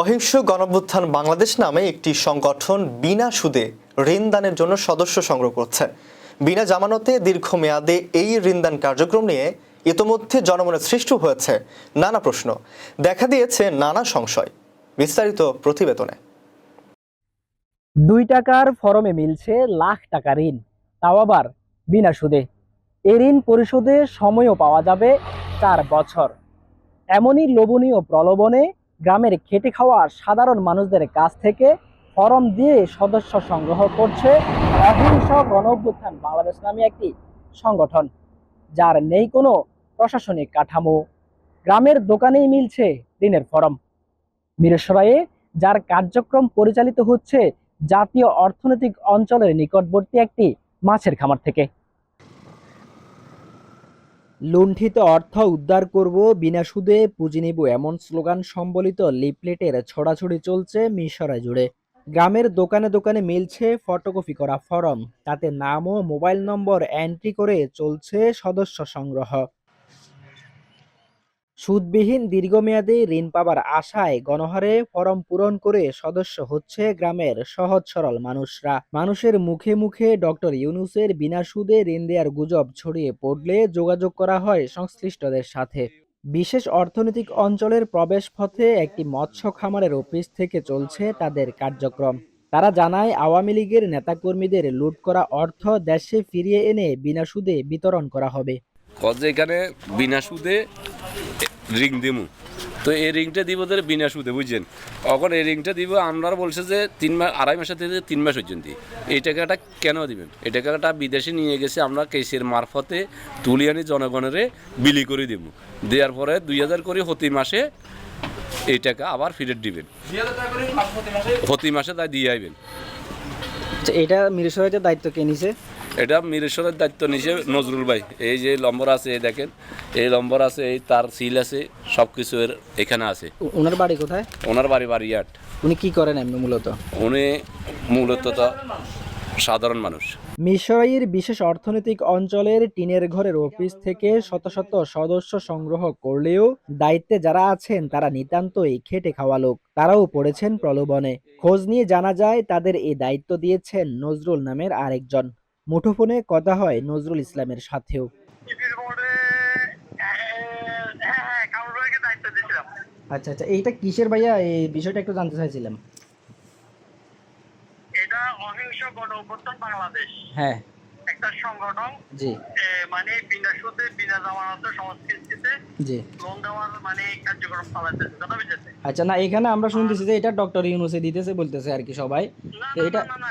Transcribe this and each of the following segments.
অহিংস গণভ্যুত্থান বাংলাদেশ নামে একটি সংগঠন বিনা সুদে ঋণ দানের জন্য সদস্য সংগ্রহ করছে। বিনা জামানতে দীর্ঘমেয়াদে এই ঋণদান কার্যক্রম নিয়ে ইতোমধ্যে জনমনে সৃষ্টি হয়েছে নানা প্রশ্ন। দেখা দিয়েছে নানা সংশয়। বিস্তারিত প্রতিবেদনে। দুই টাকার ফরমে মিলছে লাখ টাকা ঋণ, তাও আবার বিনা সুদে। এ ঋণ পরিশোধে সময়ও পাওয়া যাবে চার বছর। এমনই লোভনীয় প্রলোভনে গ্রামের খেটে খাওয়া সাধারণ মানুষদের কাছ থেকে ফরম দিয়ে সদস্য সংগ্রহ করছে অহিংস গণ বাংলাদেশ নামে একটি সংগঠন, যার নেই কোনো প্রশাসনিক কাঠামো। গ্রামের দোকানেই মিলছে ঋণের ফরম। মিরেশ্বরায়ে যার কার্যক্রম পরিচালিত হচ্ছে জাতীয় অর্থনৈতিক অঞ্চলের নিকটবর্তী একটি মাছের খামার থেকে। লুণ্ঠিত অর্থ উদ্ধার করব, বিনা সুদে পুঁজি নিব এমন স্লোগান সম্বলিত লিপলেটের ছড়াছড়ি চলছে মিশরা জুড়ে। গ্রামের দোকানে দোকানে মিলছে ফটোকপি করা ফরম, তাতে নাম ও মোবাইল নম্বর এন্ট্রি করে চলছে সদস্য সংগ্রহ। সুদবিহীন দীর্ঘমেয়াদী ঋণ পাবার আশায় গণহারে ফরম পূরণ করে সদস্য হচ্ছে গ্রামের সহজ সরল মানুষরা। মানুষের মুখে মুখে ডক্টর ইউনুসের বিনা সুদে ঋণ দেওয়ার গুজব ছড়িয়ে পড়লে যোগাযোগ করা হয় সংশ্লিষ্টদের সাথে। বিশেষ অর্থনৈতিক অঞ্চলের প্রবেশ পথে একটি মৎস্য খামারের অফিস থেকে চলছে তাদের কার্যক্রম। তারা জানায়, আওয়ামী লীগের নেতাকর্মীদের লুট করা অর্থ দেশে ফিরিয়ে এনে বিনা সুদে বিতরণ করা হবে। এখানে বিনা সুদে রিং দিমু। তো এই রিংটা দিব ধরে বিনা সুদে বুঝছেন? এখন এই রিংটা দিব আপনারা বলছে যে তিন মাস আড়াই মাসের থেকে তিন মাস পর্যন্ত। এই টাকাটা কেন দিবেন? এই টাকাটা বিদেশে নিয়ে গেছে আমরা কেসের মারফতে তুলি আনি জনগণের বিলি করে দিব দেওয়ার পরে দুই হাজার করে প্রতি মাসে এই টাকা আবার ফেরত দিবেন। প্রতি মাসে? তাই দিয়ে আইবেন। আচ্ছা, এটা মিরেশ্বরের দায়িত্ব কে নিছে? এটা মিরেশ্বরের দায়িত্ব নিছে নজরুল ভাই। এই যে লম্বর আছে এই দেখেন এই লম্বর আছে এই তার সিল আছে সব কিছু এর এখানে আছে। ওনার বাড়ি কোথায়? ওনার বাড়ি বাড়িয়াট। উনি কি করেন এমনি মূলত? উনি মূলত তো সাধারণ মানুষ। মিশরাইয়ের বিশেষ অর্থনৈতিক অঞ্চলের টিনের ঘরের অফিস থেকে শত শত সদস্য সংগ্রহ করলেও দায়িত্বে যারা আছেন তারা নিতান্তই খেটে খাওয়া লোক। তারাও পড়েছেন প্রলোভনে। খোঁজ নিয়ে জানা যায় তাদের এই দায়িত্ব দিয়েছেন নজরুল নামের আরেকজন। মুঠোফোনে কথা হয় নজরুল ইসলামের সাথেও। হ্যাঁ হ্যাঁ কাউন্টারকে দায়িত্ব দিয়েছিলাম। আচ্ছা আচ্ছা এইটা কিসের ভাইয়া? এই বিষয়টা একটু জানতে চাইছিলাম। এটা অহিংস গণ অভ্যুত্থান বাংলাদেশ। হ্যাঁ। একটা সংগঠন। জি। মানে বিনা সুদে বিনা জামানত সংস্কৃতিতে জি। লোন দেওয়ার মানে কার্যক্রম চালাইতেছে কথা বুঝেছে আচ্ছা না এখানে আমরা শুনতেছি যে এটা ডক্টর ইউনুসে দিতেছে বলতেছে আর কি সবাই। এটা না, না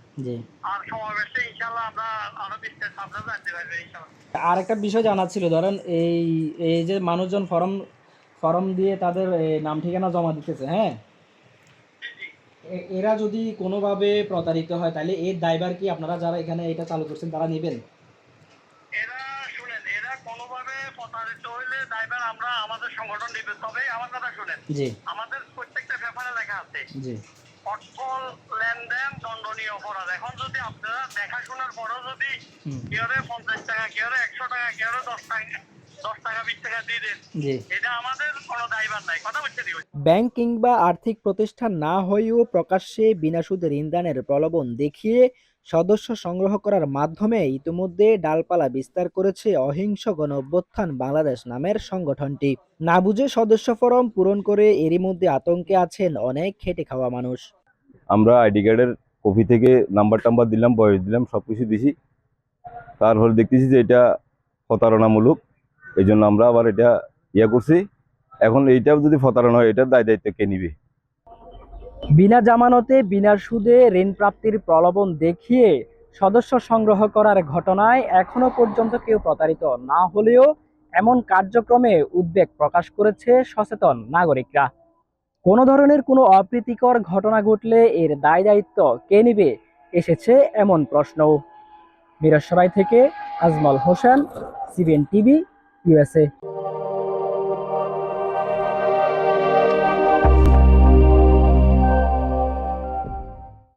আর একটা বিষয় জানার ছিল ধরেন এই এই যে মানুষজন ফর্ম ফর্ম দিয়ে তাদের নাম ঠিকানা জমা দিতেছে হ্যাঁ? এরা যদি কোনোভাবে প্রতারিত হয় তাহলে এর দায়ভার কি আপনারা যারা এখানে এটা চালু করছেন তারা নেবেন? এরা শুনেন এরা কোনোভাবে প্রতারিত হইলে আমরা আমাদের সংগঠন নিবে তবে আমার কথা শুনেন। জি। আমাদের প্রত্যেকটা ব্যাপারে লেখা আছে। জি। অর্থ লেনদেন দণ্ডনীয় অপরাধ। এখন যদি আপনারা দেখাশোনার পরও যদি। কেউ পঞ্চাশ টাকা কেউ একশো টাকা কেউ দশ টাকা ব্যাংক কিংবা আর্থিক প্রতিষ্ঠান না হয়েও প্রকাশ্যে বিনা সুদে ঋণদানের প্রলোভন দেখিয়ে সদস্য সংগ্রহ করার মাধ্যমে ইতিমধ্যে ডালপালা বিস্তার করেছে অহিংস গণ অভ্যুত্থান বাংলাদেশ নামের সংগঠনটি। না বুঝে সদস্য ফরম পূরণ করে এরই মধ্যে আতঙ্কে আছেন অনেক খেটে খাওয়া মানুষ। আমরা আইডি কার্ডের কপি থেকে নাম্বার টাম্বার দিলাম, বয়স দিলাম সব কিছু দিছি। তারপর দেখতেছি যে এটা প্রতারণামূলক এই জন্য আমরা আবার এটা ইয়া করছি। এখন এইটাও যদি প্রতারণা হয়, এটার দায় দায়িত্ব কে নিবে? বিনা জামানতে, বিনা সুদে ঋণ প্রাপ্তির প্রলোভন দেখিয়ে সদস্য সংগ্রহ করার ঘটনায় এখনও পর্যন্ত কেউ প্রতারিত না হলেও এমন কার্যক্রমে উদ্বেগ প্রকাশ করেছে সচেতন নাগরিকরা। কোনো ধরনের কোনো অপ্রীতিকর ঘটনা ঘটলে এর দায় দায়িত্ব কে নিবে এসেছে এমন প্রশ্নও। মিরসরাই থেকে Ajmal Hossain, CBN TV USA